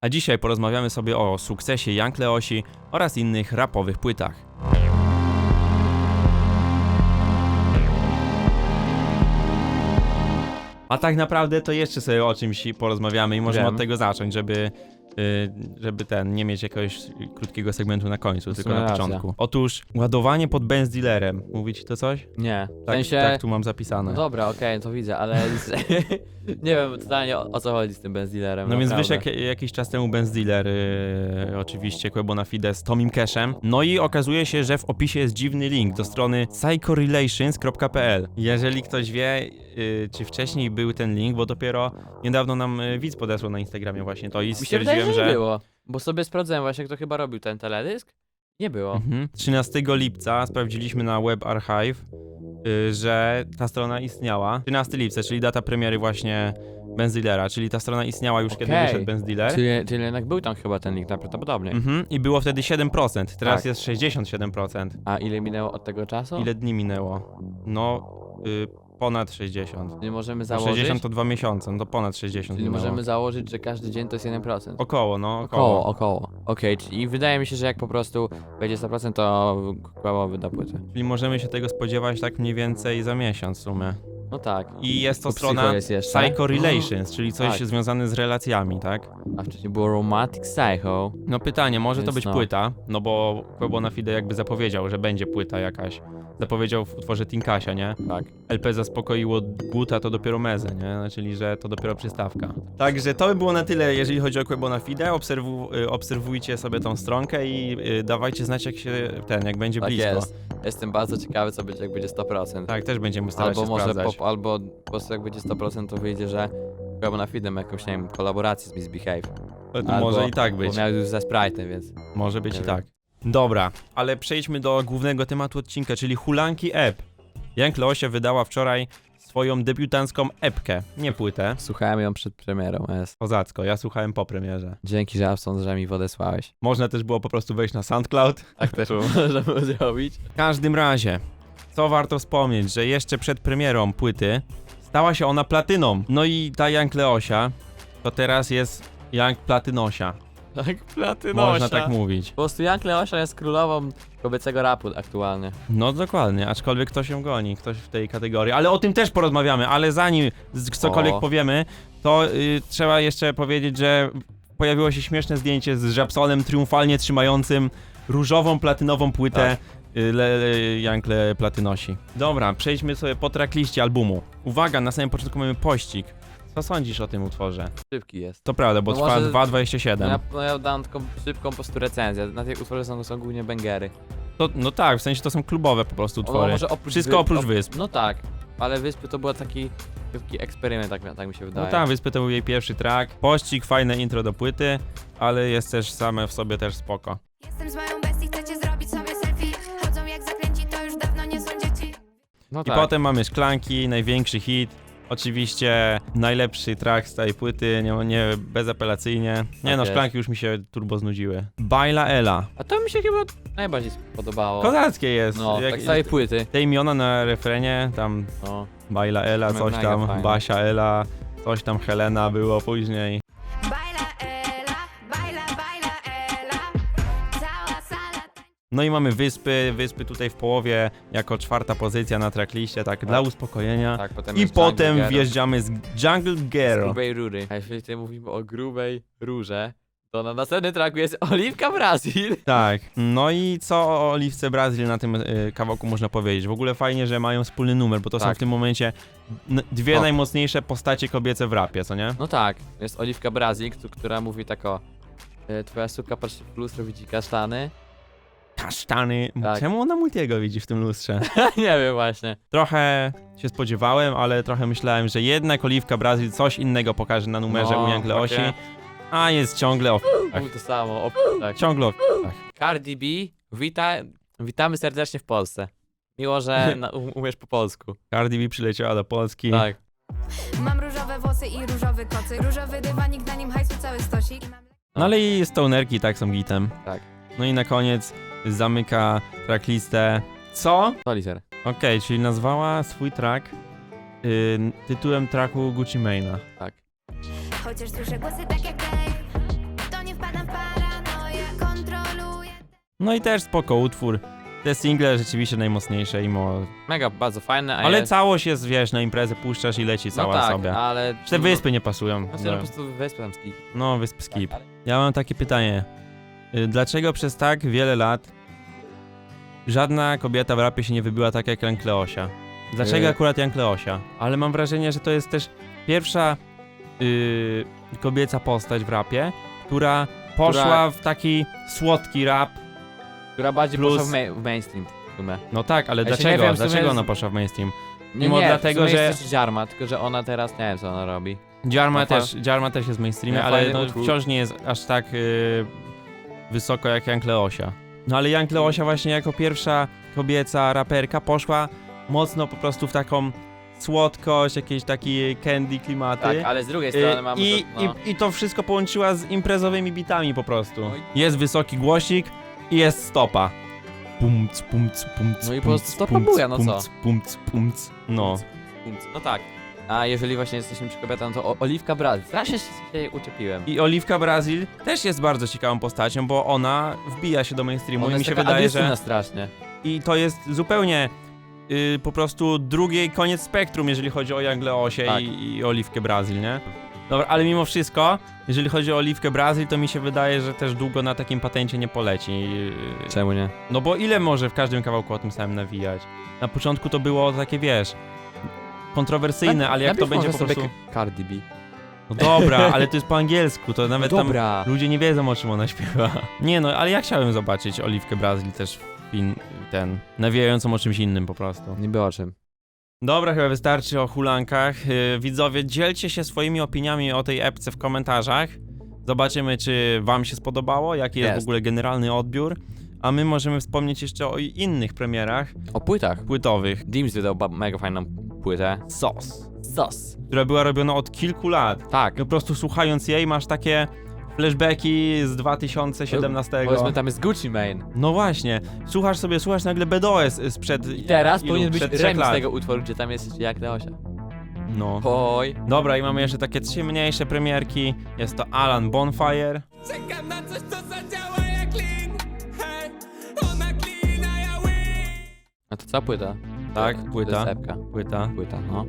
A dzisiaj porozmawiamy sobie o sukcesie Young Leosi oraz innych rapowych płytach. A tak naprawdę to jeszcze sobie o czymś porozmawiamy i możemy Wiem. od tego zacząć, żeby, żeby ten, nie mieć jakiegoś krótkiego segmentu na końcu, tylko na racja. początku. Otóż ładowanie pod benz dealerem. Mówi ci to coś? Nie. W Tak, sensie... tak tu mam zapisane. No dobra, okej, to widzę, ale nie wiem totalnie o, o co chodzi z tym benz-dealerem. No więc naprawdę. wiesz, jak, jakiś czas temu Benz Dealer, yy, oczywiście Quebo na Fide z Tomim Cashem. No i okazuje się, że w opisie jest dziwny link do strony psychorelations.pl. Jeżeli ktoś wie, czy wcześniej był ten link, bo dopiero niedawno nam yy, widz podesłał na Instagramie właśnie to i Mi się wydaje, stwierdziłem, że nie było. Bo sobie sprawdzałem właśnie, kto chyba robił ten teledysk. Nie było. Mhm. 13 lipca sprawdziliśmy na Web Archive, yy, że ta strona istniała. 13 lipca, czyli data premiery właśnie Benz Dealera, czyli ta strona istniała już kiedy Okej. wyszedł Benz Dealer. Czyli, czyli jednak był tam chyba ten link prawdopodobnie. Mhm. I było wtedy 7%, teraz Tak. jest 67%. A ile minęło od tego czasu? Ile dni minęło? No, y, ponad 60. Czyli możemy założyć, 60 to 2 miesiące, no to ponad 60 czyli minęło. możemy założyć, że każdy dzień to jest 1%. Około, no, Około, około. około. Okej, czyli wydaje mi się, że jak po prostu będzie 100%, to Kłabo wyda płytę. Czyli możemy się tego spodziewać tak mniej więcej za miesiąc w sumie. No tak. I jest to Bo Psycho strona jest jeszcze. Psycho Relations, czyli coś Tak. związane z relacjami, tak? A wcześniej było Romantic Psycho. No pytanie, może to Więc być no. płyta, no bo Quebo na Fide jakby zapowiedział, że będzie płyta jakaś. Zapowiedział w utworze Tinkasia, nie? Tak. LP zaspokoiło Guta, to dopiero mezę, nie? Czyli, że to dopiero przystawka. Także to by było na tyle, jeżeli chodzi o Quebo na Fide. Obserwu, y, obserwujcie sobie tą stronkę i y, dawajcie znać, jak się ten, jak będzie Tak blisko. jest. Jestem bardzo ciekawy, co będzie, jak będzie 100%. Tak, też będziemy starać albo się może sprawdzać. pop, albo po prostu jak będzie 100%, to wyjdzie, że Kłabo na Fidem jakąś, nie wiem, kolaborację z Misbehave. Albo- może i tak być. Bo miał już ze Sprite'em, więc... Może być i wiem. tak. Dobra, ale przejdźmy do głównego tematu odcinka, czyli hulanki app. Jank Leosia wydała wczoraj swoją debiutancką epkę, nie płytę. Słuchałem ją przed premierą, jest. Kozacko, ja słuchałem po premierze. Dzięki, Żabson, że mi odesłałeś. Można też było po prostu wejść na SoundCloud. Tak też możemy zrobić. W każdym razie, co warto wspomnieć, że jeszcze przed premierą płyty stała się ona platyną. No i ta Jank Leosia to teraz jest Jank Platynosia. Tak, platynosia. Można tak mówić. Po prostu Jank Leosia jest królową kobiecego rapu aktualnie. No dokładnie, aczkolwiek ktoś ją goni, ktoś w tej kategorii, ale o tym też porozmawiamy, ale zanim z- cokolwiek O. powiemy, to y, trzeba jeszcze powiedzieć, że pojawiło się śmieszne zdjęcie z Żabsonem triumfalnie trzymającym różową, platynową płytę y, Le, Le, Jankle Platynosi. Dobra, przejdźmy sobie po trackliście albumu. Uwaga, na samym początku mamy pościg. Co sądzisz o tym utworze? Szybki jest. To prawda, bo No trwa może- 2.27. No ja, no ja dam taką szybką po prostu recenzję. Na tej utworze są, są głównie bangery. To, no tak, w sensie to są klubowe po prostu O, utwory. może oprócz Wszystko oprócz op- wysp. No tak, ale wyspy to był taki, taki eksperyment, tak, tak mi się wydaje. No tam, Wyspy to był jej pierwszy track. Pościg, fajne intro do płyty, ale jest też same w sobie też spoko. Jestem z moją bestii, chcecie zrobić sobie selfie Chodzą jak zaklęci, to już dawno nie są dzieci No I tak. potem mamy Szklanki, największy hit. Oczywiście najlepszy track z tej płyty, nie, nie bezapelacyjnie. Nie Tak no. Szklanki już mi się turbo znudziły. Baila Ela. A to mi się chyba najbardziej podobało. Kozackie jest. No, Jak- tak z całej płyty. Te imiona na refrenie, tam No. Baila Ela, coś mega tam, fajne. Basia Ela, coś tam Helena było później. No i mamy wyspy, wyspy tutaj w połowie jako czwarta pozycja na trackliście, tak dla uspokojenia. Tak, potem I jest potem Jungle wjeżdżamy z Jungle Z Girl. grubej rury. A jeżeli tutaj mówimy o grubej rurze, to na następnym tracku jest Oliwka Brazil. Tak. No i co o Oliwce Brazil na tym y, kawałku można powiedzieć? W ogóle fajnie, że mają wspólny numer, bo to są Tak. w tym momencie n- dwie O. najmocniejsze postacie kobiece w rapie, co nie? No tak, jest Oliwka Brazil, któ- która mówi tak o e, Twoja suka patrzy w lustro, widzi kasztany. Kasztany. Tak. Czemu ona Multiego widzi w tym lustrze? nie wiem właśnie. Trochę się spodziewałem, ale trochę myślałem, że jednak Oliwka Brazil coś innego pokaże na numerze No, u Young Leosi, takie- a jest ciągle o Tak. To samo. O, tak. Ciągle o Cardi B, wita, witamy serdecznie w Polsce. Miło, że na, um, umiesz po polsku. Cardi B przyleciała do Polski. Tak. Mam różowe włosy i różowy kocyk Różowy dywanik, na nim hajsu cały stosik I mam No ale i stonerki tak są gitem. Tak. No i na koniec zamyka tracklistę. Co? To liter. Okej, czyli nazwała swój track y, tytułem tracku Gucci Mane'a. Tak. Chociaż słyszę głosy tak jak To nie wpadam w paranoję Kontroluję No i też spoko utwór. Te single rzeczywiście najmocniejsze i. Mega, bardzo fajne, a Ale całość jest, wiesz, na imprezę puszczasz i leci no cała no tak, sobie. ale... Te no- wyspy nie pasują. Znaczy, no, no, po prostu wyspę tam z kij. No, wysp skip. Tak, ja mam takie pytanie. Y, Dlaczego przez tak wiele lat żadna kobieta w rapie się nie wybiła tak jak Jan Kleosia? Dlaczego Y- akurat Jan Kleosia? Ale mam wrażenie, że to jest też pierwsza y, kobieca postać w rapie, która poszła Która- w taki słodki rap. Która bardziej Plus- poszła w, ma- w mainstream w sumie. No tak, ale Ja się nie dlaczego? wiem, w sumie dlaczego z- ona poszła w mainstream? Nie, Mimo nie, dlatego, w sumie że- jest też Dziarma, tylko że ona teraz nie wiem co ona robi. Dziarma No też, Dziarma też jest w mainstreamie, No, ale fajny no, utwór. wciąż nie jest aż tak y, wysoko jak Jan Kleosia. No ale Jan Kleosia właśnie jako pierwsza kobieca raperka poszła mocno po prostu w taką słodkość, jakieś takie candy klimaty. Tak, ale z drugiej Y, strony mamy... I, że- no. i, I to wszystko połączyła z imprezowymi bitami po prostu. No Jest wysoki głosik i jest stopa. Pumc, pumc, pumc, No i po prostu stopa buja, no co? pumc, Pumc, pumc, no. No tak. A jeżeli właśnie jesteśmy przy kobietach, to o, Oliwka Braz. Strasznie się jej uczepiłem. I Oliwka Brazil też jest bardzo ciekawą postacią, bo ona wbija się do mainstreamu Ona i mi jest się taka wydaje, agresywna że... strasznie. I to jest zupełnie y, po prostu drugi koniec spektrum, jeżeli chodzi o Jangleosie Tak. i, i Oliwkę Brazil, nie? Dobra, ale mimo wszystko, jeżeli chodzi o Oliwkę Brazil, to mi się wydaje, że też długo na takim patencie nie poleci. Y, Czemu nie? No bo ile może w każdym kawałku o tym samym nawijać? Na początku to było takie, wiesz, kontrowersyjne, ale jak to będzie po prostu... sobie Cardi B. No dobra, ale to jest po angielsku, to nawet tam Dobra. ludzie nie wiedzą o czym ona śpiewa. Nie no, ale ja chciałem zobaczyć Oliwkę Brazil też w fin, ten, nawijającą o czymś innym po prostu. Nie było o czym. Dobra, chyba wystarczy o hulankach. Yy, Widzowie, dzielcie się swoimi opiniami o tej epce w komentarzach. Zobaczymy, czy wam się spodobało, jaki jest, Jest. w ogóle generalny odbiór. A my możemy wspomnieć jeszcze o innych premierach O płytach. płytowych. Dims wydał ba- mega fajną płytę. SOS, Sos. która była robiona od kilku lat. Tak. I po prostu słuchając jej masz takie flashbacki z 2017. Powiedzmy tam jest Gucci Mane. No właśnie, słuchasz sobie, słuchasz nagle BDOS sprzed I teraz ilu? powinien być Przed trzech remix lat. tego utworu, gdzie tam jest jak Leosia. No. Oj. Dobra, i mamy jeszcze takie trzy mniejsze premierki. Jest to Alan Bonfire. Czekam na coś, co zadziała jak lin Hej, ona clean, a ja win A to co płyta? Tak, To płyta. jest epka. Płyta. Płyta, no.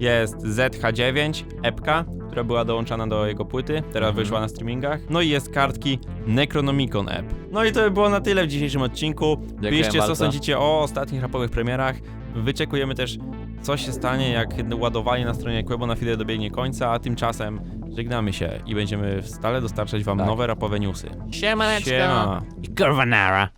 Jest ZH9, epka, która była dołączana do jego płyty, teraz Mhm. wyszła na streamingach. No i jest kartki Necronomicon App. No i to by było na tyle w dzisiejszym odcinku. Piszcie, co bardzo. sądzicie o ostatnich rapowych premierach. Wyczekujemy też, co się stanie, jak ładowanie na stronie Quebo na chwilę dobiegnie końca, a tymczasem żegnamy się i będziemy stale dostarczać wam Tak. nowe rapowe newsy. Siemaneczko. Siema. I Corvanara.